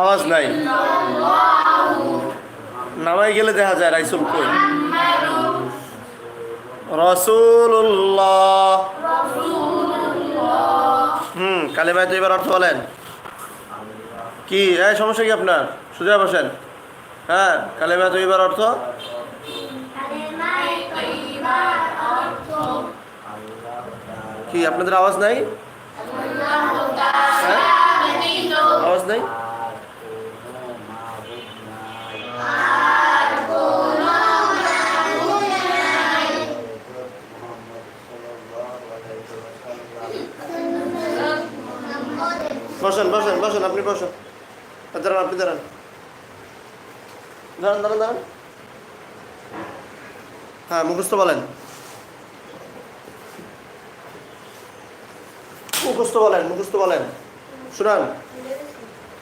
আওয়াজ নাই। নামাই গেলে দেখা যায়, রাইসুল কই? রসুল্লাহ হুম, কালেমায় তো এবার অর্থ বলেন। কি? এই, সমস্যা কি আপনার? সোজা বসেন। হ্যাঁ কালেমায় তো এবার অর্থ। কি আপনাদের আওয়াজ নাই? হ্যাঁ? আওয়াজ নাই? বসেন বসেন বসেন আপনি বসেন। দাঁড়ান আপনি দাঁড়ান। দাঁড়ান দাঁড়ান দাঁড়ান। হ্যাঁ মুখস্থ বলেন। মুখস্থ বলেন মুখস্থ বলেন। শুনান।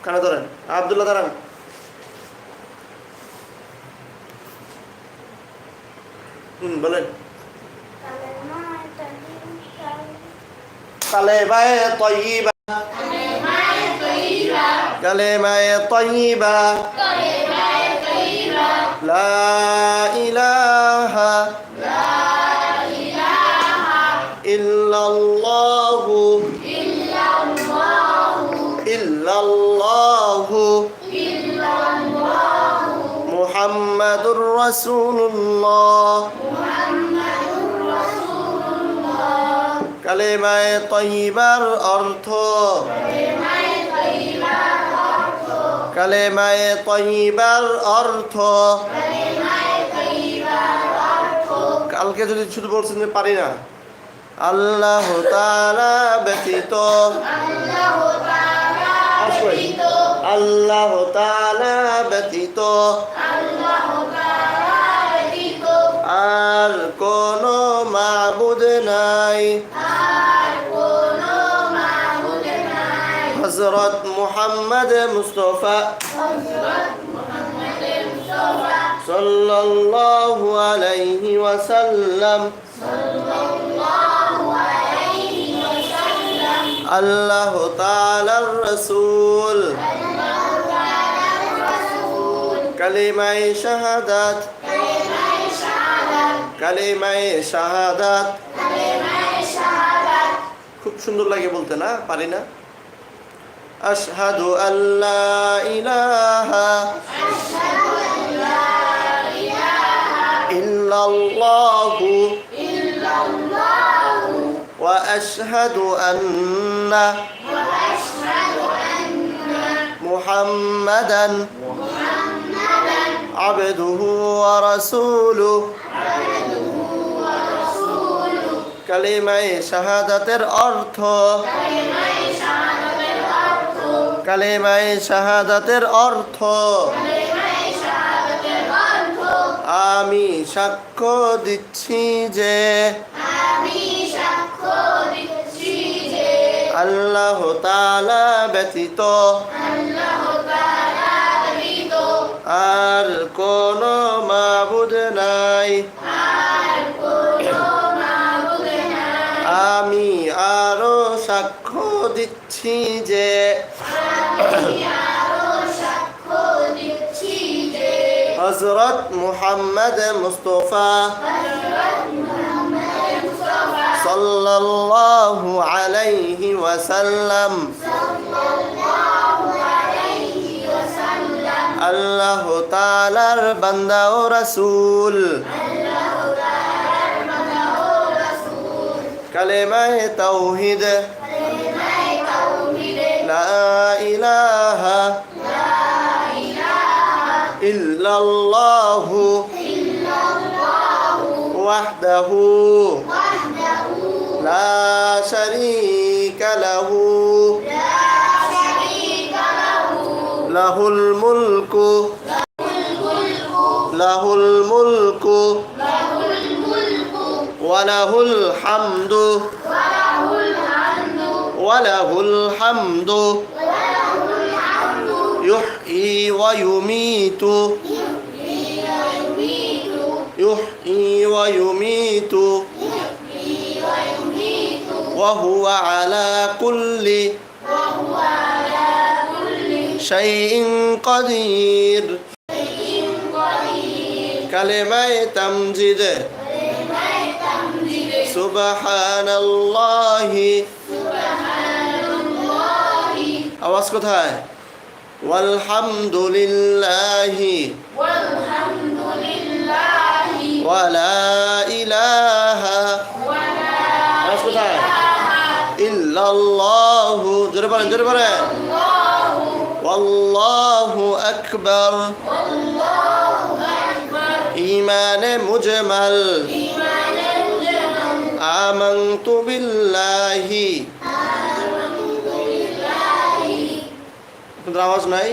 কানে ধরেন। আবদুল্লাহ, দাঁড়ান। হুম, বলেন। কালেমায়ে তয়্যিবা কালেমায়ে তয়্যিবা লা ইলাহা ইল্লাল্লাহু ইল্লাল্লাহু মুহাম্মাদুর রাসূলুল্লাহ কালেমায়ে তয়্যিবার অর্থ কালেমায়ে তয়্যিবার অর্থ। কালকে যদি শুধু বলছেন যে পারি না। আল্লাহ তাআলা ব্যতীত। আল্লাহ তাআলা ব্যতীত। আর কোন মাবুদ নাই। হজরত মুহাম্মদ মুস্তফা সাল্লাল্লাহু আলাইহি ওয়াসাল্লাম আল্লাহ তাআলার রাসূল কালিমায়ে শাহাদাত কালিমায়ে শাহাদাত খুব সুন্দর লাগে বলতে না? পারি না? আশহাদু আল্লাহ ইলাহা ইল্লাল্লাহু ওয়া আশহাদু আন্না মুহাম্মাদান আবদুহু ওয়া রাসূলুহু কালিমায়ে শাহাদাতের অর্থ কালিমায়ে শাহাদাতের অর্থ। আমি সাক্ষ্য দিচ্ছি যে আল্লাহ তাআলা ব্যতীত আর কোন মাবুদ নাই। আমি আরও সাক্ষ্য দিচ্ছি যে হজরত মুহাম্মদ মুস্তফা সাল্লাল্লাহু আলাইহি ওয়াসাল্লাম আল্লাহ তাআলার বান্দা ও রাসূল কালেমায়ে لا إله إلا الله إلا الله وحده لا شريك له له الملك له الملك وله الحمد وله الحمد. يحيي ويميت. يحيي ويميت. وهو على كل شيء قدير. كلمة تمجد. سبحان الله. আওয়াজ কোথায়? আলহামদুলিল্লাহি ওয়ালা ইলাহা। আওয়াজ কোথায়? ইল্লাল্লাহু। জোরে বলেন জোরে বলেন। ওয়াল্লাহু আকবার। ইমানে মুজমাল। আমান্তু বিল্লাহি। আপনাদের আওয়াজ নাই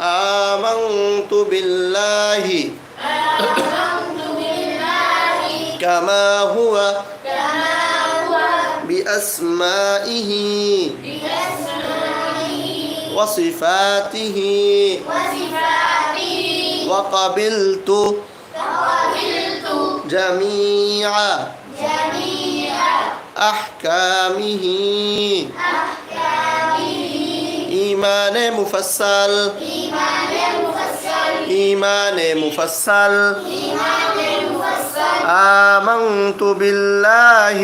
آمنت بالله كما هو بأسمائه وصفاته وقبلت جميع أحكامه إيمان مفصل إيمان مفصل آمنت بالله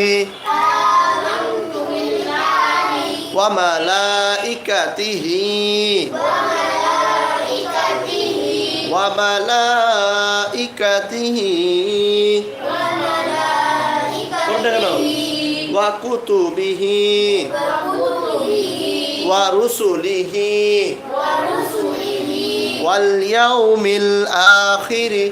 وملائكته وملائكته কোনটা গেল وكتبه ورسله. ورسله واليوم الآخر.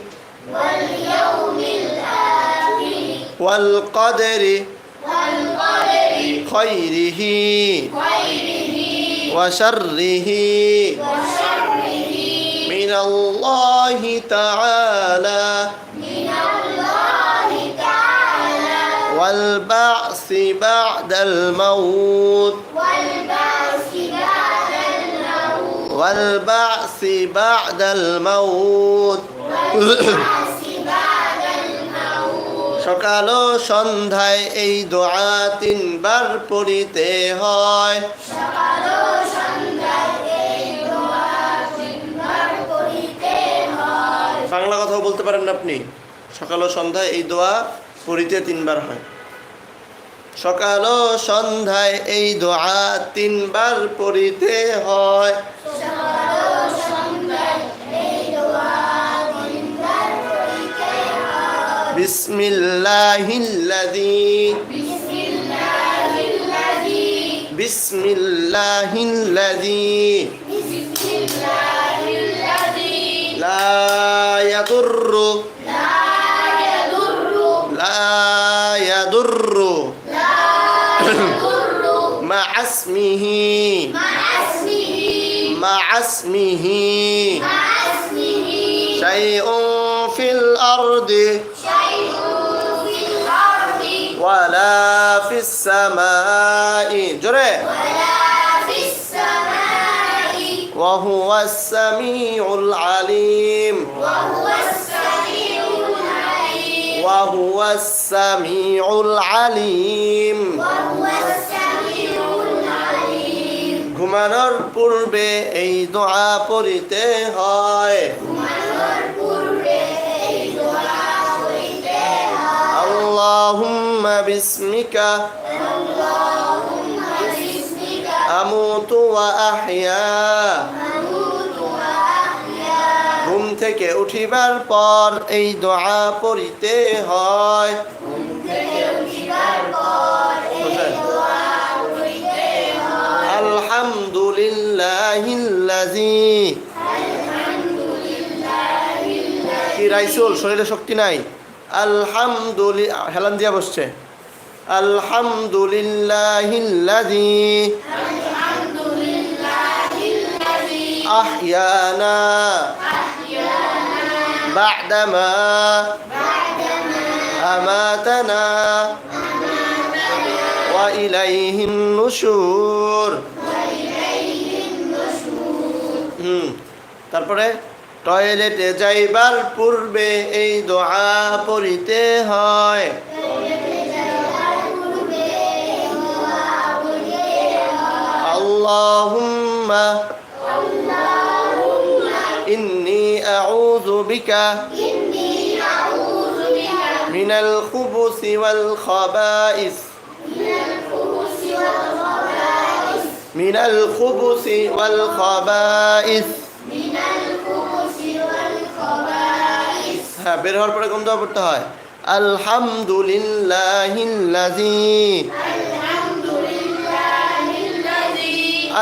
واليوم الآخر والقدر. والقدر خيره. خيره وشره. وشره من الله تعالى من الله تعالى. والبعث بعد الموت. والبعث بعد الموت সকাল ও সন্ধ্যায় এই দোয়া তিনবার পড়িতে হয় বাংলা কথাও বলতে পারেন না আপনি সকাল ও সন্ধ্যায় এই দোয়া পড়িতে তিনবার হয় সকাল সন্ধ্যায় এই দোয়া তিনবার পড়িতে হয়। বিসমিল্লাহিল্লাযী। مع اسمه مع اسمه شيء في الأرض. شيء في الأرض. ولا في السماء. جري. ولا في السماء. وهو السميع العليم. وهو السميع العليم. وهو السميع العليم. وهو ঘুমানোর পূর্বে এই দোয়া পড়িতে হয় اللهم باسمك أموت وأحيا ঘুম থেকে উঠিবার পর এই দোয়া পড়িতে হয় আলহামদুলিল্লাহিল্লাযী কি রাইসুল শরীরে শক্তি নাই। আলহামদুলিল্লাহ হেলান দিয়া বসছে। আলহামদুলিল্লাহিল্লাযী আহইয়ানা বা'দামা। আমাতানা। ইলাইহিন নুশুর। হুম। তারপরে টয়লেটে যাইবার পূর্বে এই দোয়া পড়িতে হয়। খুবুসি ওয়াল খাবাইস মিনাল খুবুসি ওয়াল খাবাইস। হ্যাঁ বের হওয়ার পরে কোন দোয়া পড়তে হয়। আলহামদুলিল্লাহিল্লাযী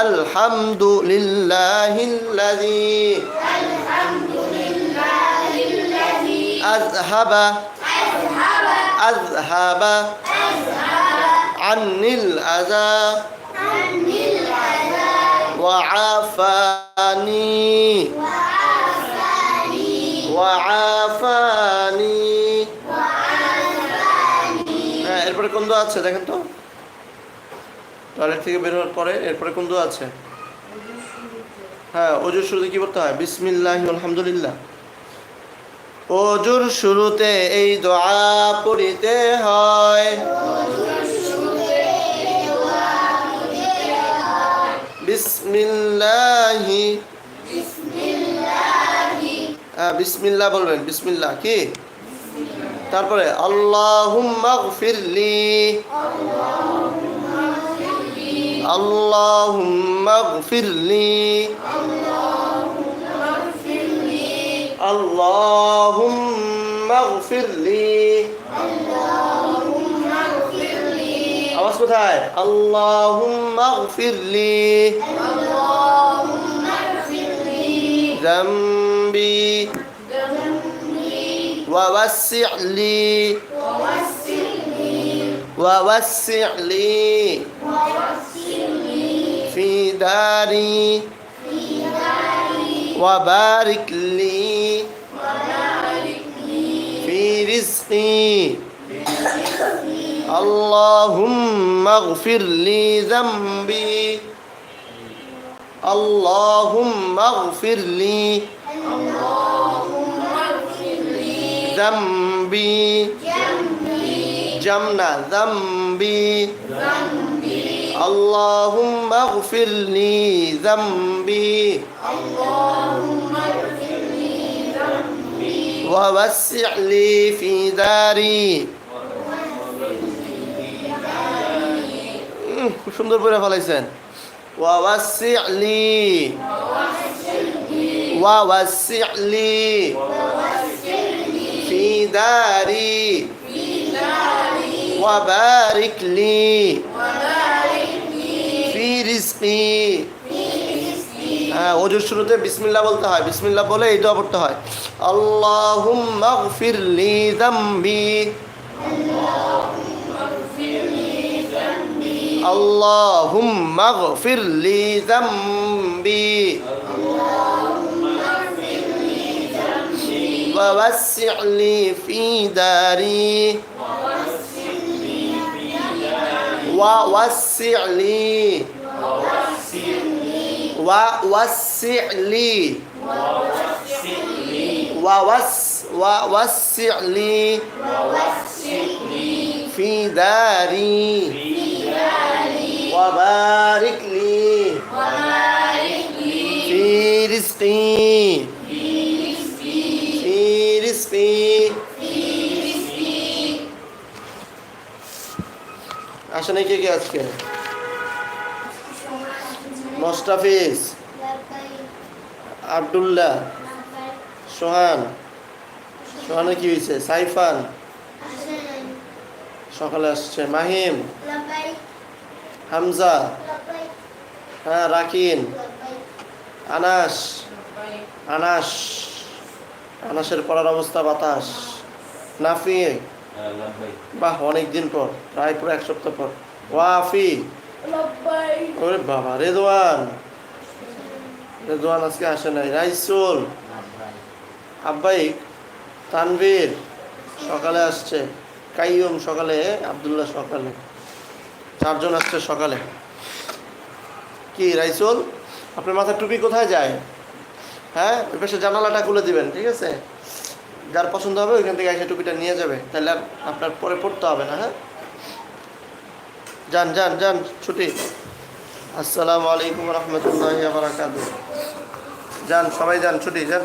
আলহামদুলিল্লাহিল্লাযী আযহাবা আযহাবা আন্নিল আযা وعافاني وعافاني হ্যাঁ এরপরে কোন দোয়া আছে দেখেন তো টয়লেট থেকে বের হওয়ার পরে এরপরে কোন দোয়া আছে হ্যাঁ অজুর শুরুতে কি করতে হয় বিসমিল্লাহ আলহামদুলিল্লাহ অজুর শুরুতে এই দোয়া পড়িতে হয় বিসমিল্লাহি। বিসমিল্লাহ বলবেন বিসমিল্লাহ কি? তারপরে আল্লাহুম্মা গফিরলি। আল্লাহুম্মা গফিরলি। আল্লাহুম্মা গফিরলি। আওয়াজ কোথায় আল্লাহুম্মা গফিরলি ذنبي ووسع لي ووسع لي في داري وبارك لي في رزقي اللهم اغفر لي ذنبي. اللهم اغفر لي. ذنبي. جمنا ذنبي. اللهم اغفر لي ذنبي. ووسع لي في داري. খুব সুন্দর করে ফেলাইছেন ووسع لي ووسع لي في داري وبارك لي في رزقي হ্যাঁ ওজুর শুরুতে বিসমিল্লাহ বলতে হয় বিসমিল্লাহ বলে এই দোয়া পড়তে হয় আল্লাহুম্মা গফির লি যামবি اللهم اغفر لي ذنبي. ووسع لي في داري. ووسع لي. ووسع لي. ووس ووسع لي. في داري. وبارك لي في رزقي في رزقي আসেন কে কে আজকে মোস্তাফিজ আবদুল্লাহ সোহান সোহানের কি হয়েছে সাইফান সকালে আসছে মাহিম হামজা হ্যাঁ রাকিন, আনাস আনাস, আনাসের পড়ার অবস্থা বাতাস, নাফি, বাহ অনেক দিন পর, প্রায় পুরো এক সপ্তাহ পর। ওয়াফি, ওরে বাবা, রেদওয়ান রেদওয়ান আজকে আসে নাই, রাইসুল আব্বাইক তানভীর, সকালে আসছে, কাইয়ুম সকালে, আবদুল্লাহ সকালে। চারজন আসছে সকালে। কি, রাইসুল? আপনার মাথার টুপি কোথায় যায়? হ্যাঁ ওই পাশে জানালাটা খুলে দিবেন, ঠিক আছে? যার পছন্দ হবে ওইখান থেকে এসে টুপিটা নিয়ে যাবে। তাহলে আপনার পরে পড়তে হবে না হ্যাঁ? যান যান যান, ছুটি। আসসালামু আলাইকুম রহমতুল্লাহ বারাকাত যান, সবাই যান, ছুটি, যান।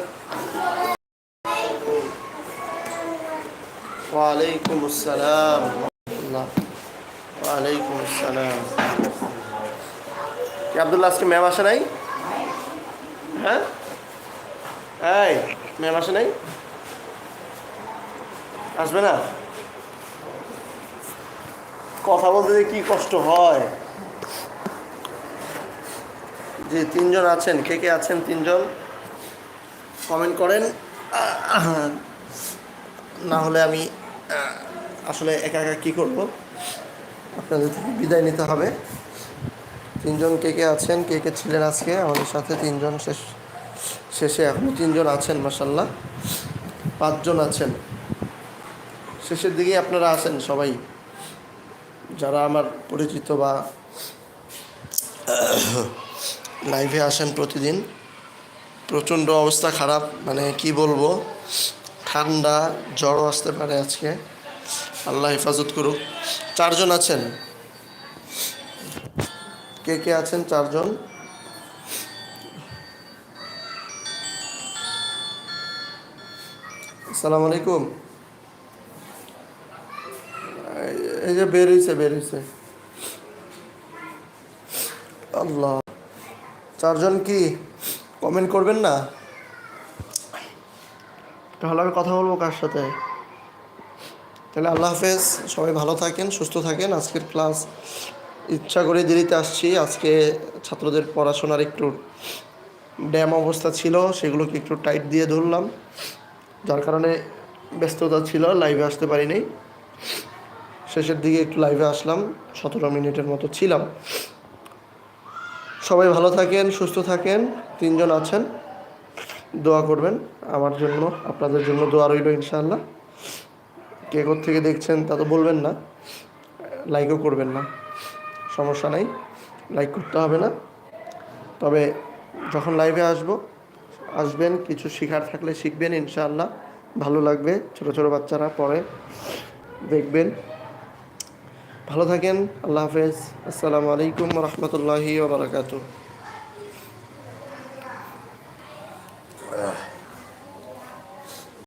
ওয়ালাইকুম আসসালাম ওয়ালাইকুম আসসালাম। আবদুল্লাহ, আজকে ম্যাম আসে নাই? হ্যাঁ? এই, ম্যাম আসে নাই? আসবে না? কথা বলতে যে কি কষ্ট হয়। যে তিনজন আছেন, কে কে আছেন তিনজন? কমেন্ট করেন। না হলে আমি আসলে একা একা কী করব? আপনাদের থেকে বিদায় নিতে হবে। তিনজন কে কে আছেন, কে কে ছিলেন আজকে? আমাদের সাথে তিনজন শেষ, শেষে এখনও তিনজন আছেন মাসাল্লাহ পাঁচজন আছেন। শেষের দিকেই আপনারা আছেন সবাই। যারা আমার পরিচিত বা লাইভে আসেন প্রতিদিন। প্রচণ্ড অবস্থা খারাপ মানে কি বলব? ঠান্ডা, জ্বরও আসতে পারে আজকে। আল্লাহ হেফাজত করুক। চারজন আছেন? কে কে আছেন চারজন? আসসালামু আলাইকুম। এই- যে বের হয়েছে বের হয়েছে আল্লাহ। চারজন কি কমেন্ট করবেন না? তাহলে আমি কথা বলব কার সাথে? তাহলে আল্লাহ হাফেজ, সবাই ভালো থাকেন, সুস্থ থাকেন। আজকের ক্লাস ইচ্ছা করে দেরিতে আসছি। আজকে ছাত্রদের পড়াশোনার একটু ড্যাম অবস্থা ছিল, সেগুলোকে একটু টাইট দিয়ে ধরলাম। যার কারণে ব্যস্ততা ছিল লাইভে আসতে পারিনি। শেষের দিকে একটু লাইভে আসলাম, সতেরো মিনিটের মতো ছিলাম। সবাই ভালো থাকেন, সুস্থ থাকেন, তিনজন আছেন। দোয়া করবেন। আমার জন্য, আপনাদের জন্য দোয়া রইল ইনশাআল্লাহ। কে থেকে দেখছেন তা তো বলবেন না। লাইকও করবেন না। সমস্যা নাই। লাইক করতে হবে না। তবে যখন লাইভে আসব, আসবেন, কিছু শেখার থাকলে শিখবেন ইনশাআল্লাহ। ভালো লাগবে। ছোট ছোট বাচ্চারা পড়ে, দেখবেন। ভালো থাকেন। আল্লাহ হাফেজ। আসসালামু আলাইকুম রহমতুল্লাহি ওবরাকাতু